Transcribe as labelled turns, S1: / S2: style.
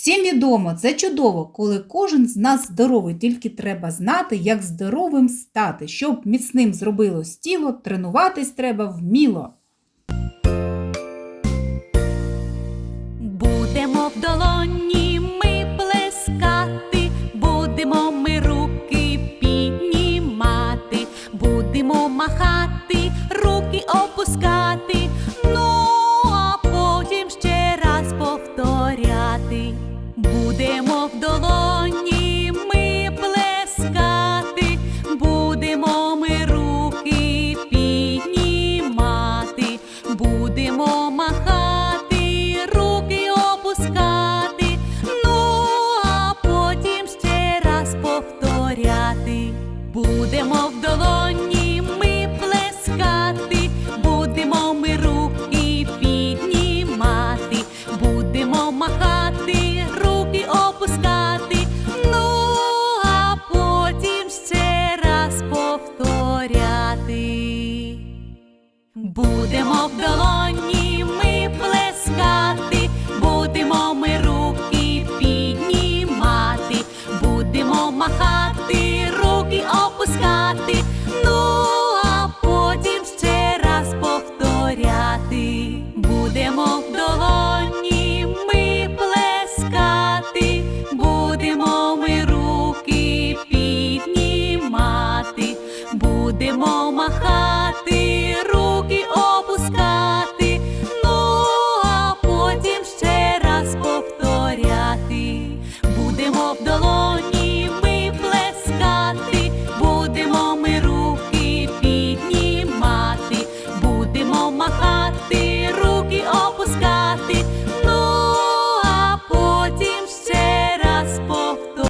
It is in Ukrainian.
S1: Всім відомо, це чудово, коли кожен з нас здоровий, тільки треба знати, як здоровим стати. Щоб міцним зробилось тіло, тренуватись треба вміло.
S2: Будемо в долоні ми плескати, будемо ми руки піднімати, будемо махати, руки опускати, Будемо в долоні ми плескати, будемо ми руки піднімати, будемо махати, руки опускати, ну а потім ще раз повторяти. Будемо в Будемо в долоні ми плескати, будемо ми руки піднімати, будемо махати, руки опускати, ну а потім ще раз повторяти. Будемо в долоні ми плескати, будемо ми руки піднімати, будемо.